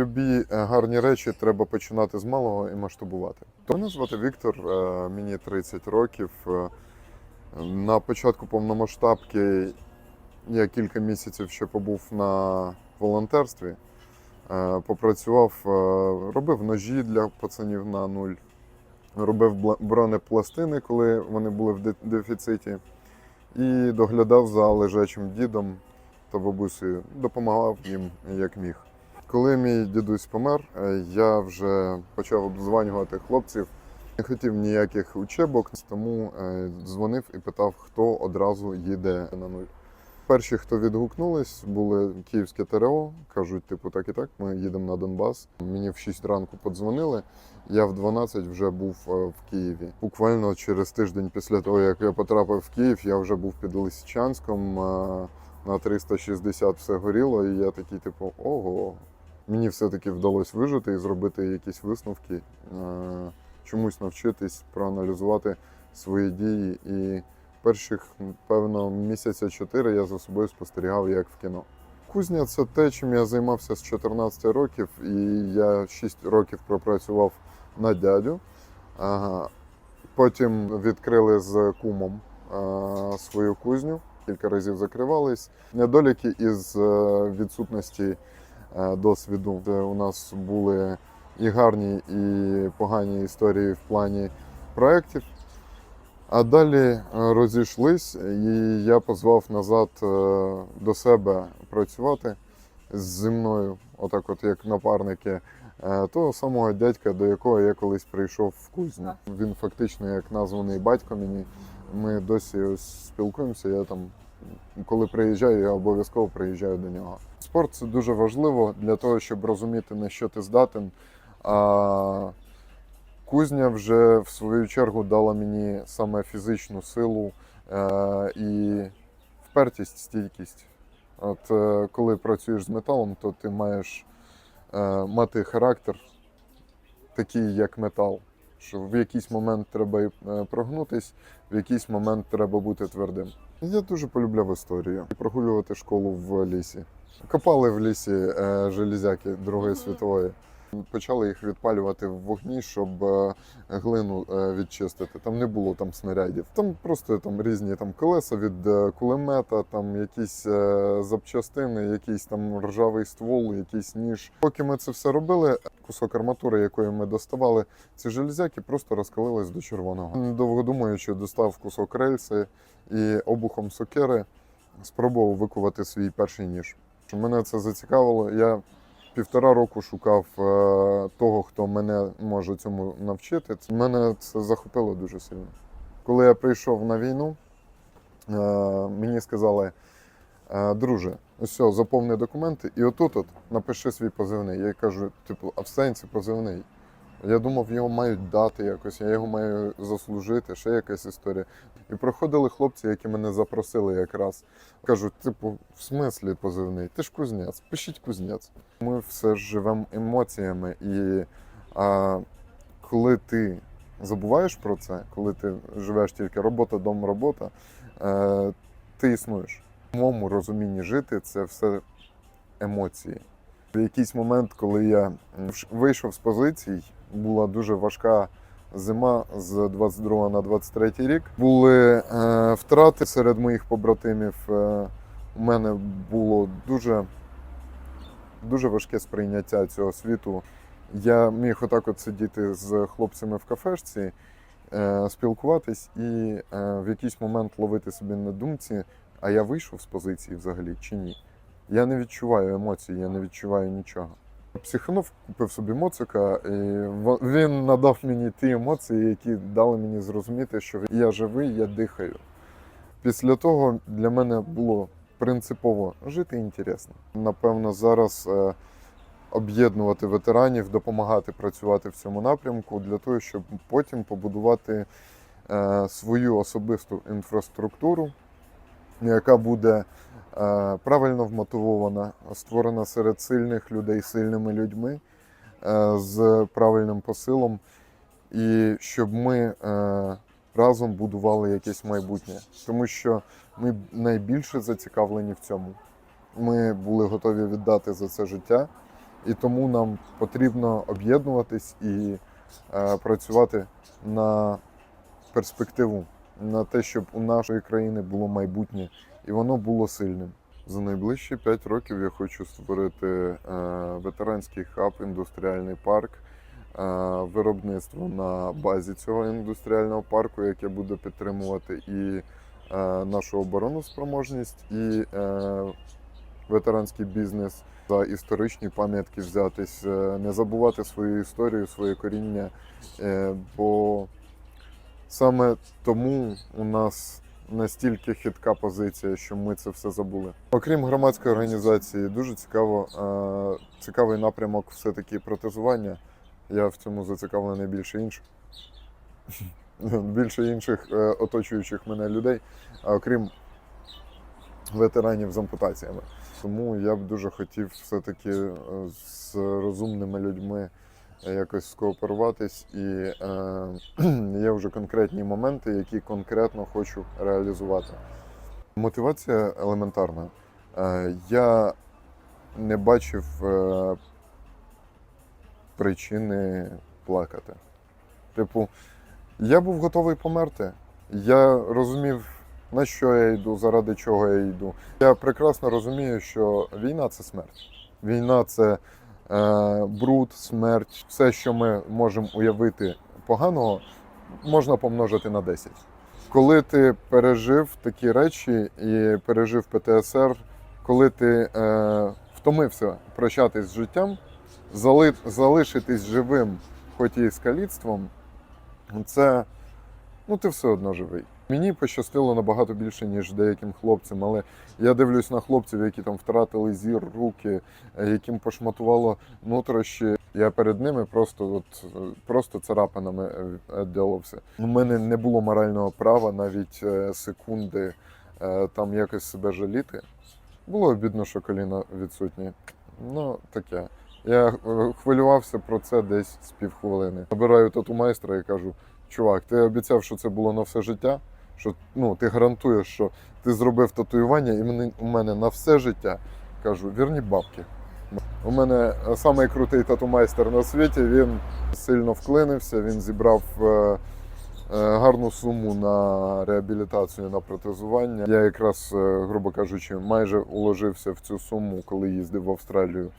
Любі е, гарні речі треба починати з малого і масштабувати. Мене звати Віктор, е, мені 30 років. Е, На початку повномасштабки я кілька місяців ще побув на волонтерстві. Попрацював, робив ножі для пацанів на нуль, робив бронепластини, коли вони були в дефіциті, і доглядав за лежачим дідом та бабусею, допомагав їм як міг. Коли мій дідусь помер, е, я вже почав обзванювати хлопців. Не хотів ніяких учебок, тому е, дзвонив і питав, хто одразу їде на нуль. Перші, хто відгукнулись, були київське ТРО. Кажуть, типу, так і так, ми їдемо на Донбас. Мені в 6 ранку подзвонили. Я в 12 вже був е, в Києві. Буквально через тиждень після того, як я потрапив в Київ, я вже був під Лисичанськом. На 360 все горіло, і я такий, типу, ого. Мені все-таки вдалося вижити і зробити якісь висновки, е, чомусь навчитись, проаналізувати свої дії. І перших, певно, місяця чотири я за собою спостерігав як в кіно. Кузня це те, чим я займався з 14 років, і я 6 років пропрацював на дядю. Потім відкрили з кумом е, свою кузню, кілька разів закривались. Недоліки із е, відсутності досвіду, де у нас були і гарні, і погані історії в плані проєктів. А далі е, розійшлись, і я позвав назад е, до себе працювати зі мною, отак, от як напарники, е, того самого дядька, до якого я колись прийшов в кузню. Він фактично як названий батько мені. Ми досі ось спілкуємося. Я там, коли приїжджаю, я обов'язково приїжджаю до нього. Спорт це дуже важливо для того, щоб розуміти, на що ти здатен. А кузня вже в свою чергу дала мені саме фізичну силу е, і впертість, стійкість. От е, коли працюєш з металом, то ти маєш е, мати характер такий, як метал. Що в якийсь момент треба і, прогнутись, в якийсь момент треба бути твердим. Я дуже полюбляв історію. Прогулювати школу в лісі. Копали в лісі е, железяки Другої світової. Почали їх відпалювати в вогні, щоб е, глину е, відчистити. Там не було там снарядів. Там просто там різні там колеса від е, кулемета, там якісь е, запчастини, якийсь там ржавий ствол, якийсь ніж. Поки ми це все робили, кусок арматури, якої ми доставали, ці железяки просто розкалились до червоного. Недовго думаючи, достав кусок рельси і обухом сокири спробував викувати свій перший ніж. Мене це зацікавило. Я півтора року шукав е, того, хто мене може цьому навчити. Мене це захопило дуже сильно. Коли я прийшов на війну, е, мені сказали, е, друже, все, заповни документи, і отут от напиши свій позивний. Я кажу, типу, а в сенсі позивний. Я думав, його мають дати якось, я його маю заслужити, ще якась історія. І проходили хлопці, які мене запросили якраз. Кажуть, типу, в смислі позивний? Ти ж кузнець, пишіть кузнець. Ми все ж живемо емоціями, і а, коли ти забуваєш про це, коли ти живеш тільки робота, дом, робота, е, ти існуєш. В моєму розумінні жити це все емоції. В якийсь момент, коли я вийшов з позицій, була дуже важка зима з 22 на 23 рік. Були е, втрати серед моїх побратимів. Е, у мене було дуже, дуже важке сприйняття цього світу. Я міг отак от сидіти з хлопцями в кафешці, е, спілкуватись і е, в якийсь момент ловити собі на думці, а я вийшов з позиції взагалі чи ні. Я не відчуваю емоцій, я не відчуваю нічого. Психанув, купив собі моцика, і він надав мені ті емоції, які дали мені зрозуміти, що я живий, я дихаю. Після того для мене було принципово жити інтересно. Напевно, зараз е, об'єднувати ветеранів, допомагати працювати в цьому напрямку для того, щоб потім побудувати е, свою особисту інфраструктуру, яка буде е, правильно вмотивована, створена серед сильних людей, сильними людьми е, з правильним посилом, і щоб ми е, разом будували якесь майбутнє. Тому що ми найбільше зацікавлені в цьому. Ми були готові віддати за це життя. І тому нам потрібно об'єднуватись і працювати на перспективу, на те, щоб у нашої країни було майбутнє і воно було сильним. За найближчі 5 років я хочу створити е, ветеранський хаб, індустріальний парк, е, виробництво на базі цього індустріального парку, яке буде підтримувати і е, нашу оборонну спроможність, і ветеранський бізнес за історичні пам'ятки взятись, не забувати свою історію, своє коріння. Бо саме тому у нас настільки хитка позиція, що ми це все забули. Окрім громадської організації, дуже цікаво, е, цікавий напрямок все-таки протезування. Я в цьому зацікавлений більше інших. Більше інших е, оточуючих мене людей, окрім ветеранів з ампутаціями. Тому я б дуже хотів все-таки е, з розумними людьми якось скооперуватись, і е, є вже конкретні моменти, які конкретно хочу реалізувати. Мотивація елементарна. Е, я не бачив е, причини плакати. Типу, я був готовий померти. Я розумів, на що я йду, заради чого я йду. Я прекрасно розумію, що війна це смерть. Війна це бруд, смерть, все, що ми можемо уявити поганого, можна помножити на 10. Коли ти пережив такі речі і пережив ПТСР, коли ти е, втомився прощатись з життям, зали, залишитись живим, хоч і з каліцтвом, це ну ти все одно живий. Мені пощастило набагато більше, ніж деяким хлопцям, але я дивлюсь на хлопців, які там втратили зір, руки, е, яким пошматувало нутрощі. Я перед ними просто от е, просто царапинами е, відділився. У мене не було морального права навіть секунди там якось себе жаліти. Було обідно, що коліна відсутні. Ну, таке. Я хвилювався про це десь з півхвилини. Набираю тату майстра і кажу: чувак, ти обіцяв, що це було на все життя. Що ну, ти гарантуєш, що ти зробив татуювання, і мене, у мене на все життя кажу, вірні бабки. У мене самий крутий тату-майстер на світі. Він сильно вклинився, він зібрав е, е, гарну суму на реабілітацію, на протезування. Я якраз, е, грубо кажучи, майже уложився в цю суму, коли їздив в Австралію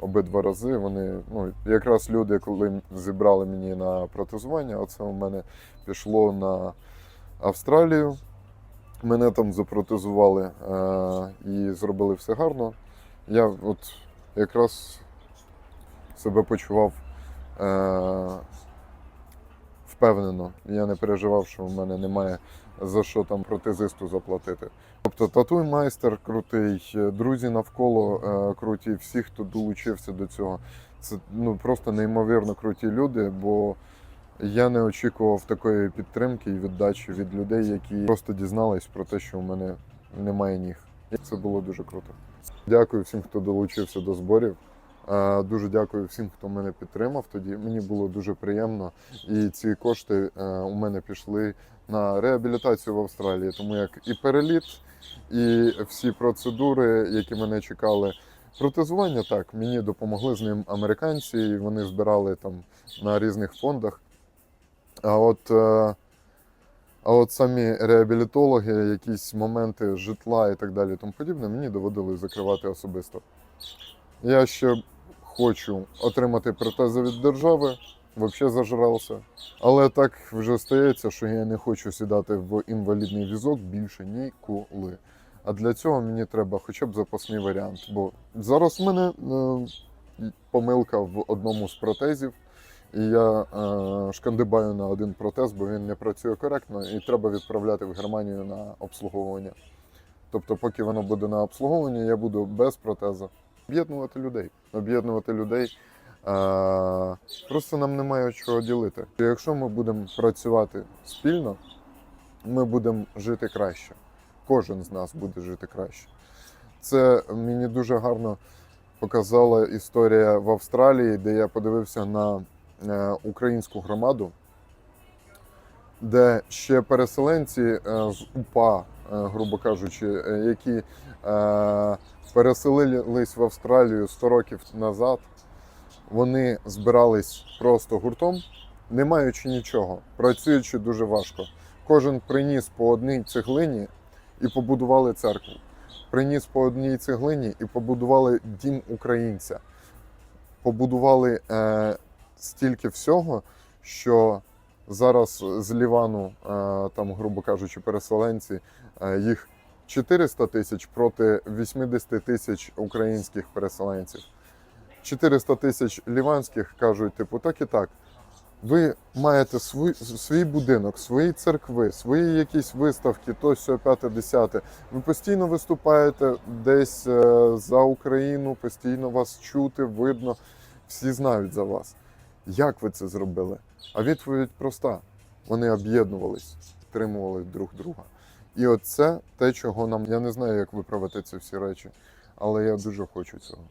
обидва рази. Вони ну, якраз люди, коли зібрали мені на протезування, оце у мене пішло на Австралію. Мене там запротезували е, і зробили все гарно. Я от якраз себе почував е, впевнено. Я не переживав, що в мене немає за що там протезисту заплатити. Тобто татуй майстер крутий, друзі навколо е, круті, всі, хто долучився до цього. Це ну, просто неймовірно круті люди, бо я не очікував такої підтримки і віддачі від людей, які просто дізнались про те, що у мене немає ніг. Це було дуже круто. Дякую всім, хто долучився до зборів. Дуже дякую всім, хто мене підтримав. Тоді мені було дуже приємно. І ці кошти е, у мене пішли на реабілітацію в Австралії, тому як і переліт, і всі процедури, які мене чекали. Протезування так, мені допомогли з ним американці, і вони збирали там на різних фондах. А от, е, а от самі реабілітологи, якісь моменти житла і так далі, тому подібне, мені доводилось закривати особисто. Я ще хочу отримати протези від держави, взагалі зажрався. Але так вже стається, що я не хочу сідати в інвалідний візок більше ніколи. А для цього мені треба хоча б запасний варіант. Бо зараз в мене е, помилка в одному з протезів, і я е, шкандибаю на один протез, бо він не працює коректно, і треба відправляти в Германію на обслуговування. Тобто, поки воно буде на обслуговуванні, я буду без протеза. Об'єднувати людей. Об'єднувати людей. Е, просто нам немає чого ділити. Якщо ми будемо працювати спільно, ми будемо жити краще. Кожен з нас буде жити краще. Це мені дуже гарно показала історія в Австралії, де я подивився на українську громаду, де ще переселенці е, з УПА, е, грубо кажучи, е, які е, переселились в Австралію 100 років назад, вони збирались просто гуртом, не маючи нічого, працюючи дуже важко. Кожен приніс по одній цеглині і побудували церкву. Приніс по одній цеглині і побудували дім українця. Побудували е, стільки всього, що зараз з Лівану, е, там, грубо кажучи, переселенці, е, їх 400 тисяч проти 80 тисяч українських переселенців. 400 тисяч ліванських кажуть, типу, так і так. Ви маєте свій, свій будинок, свої церкви, свої якісь виставки, то сьо, п'яте, десяте. Ви постійно виступаєте десь е, за Україну, постійно вас чути, видно, всі знають за вас. Як ви це зробили? А відповідь проста: вони об'єднувались, підтримували друг друга. І от це те, чого нам я не знаю, як виправити ці всі речі, але я дуже хочу цього.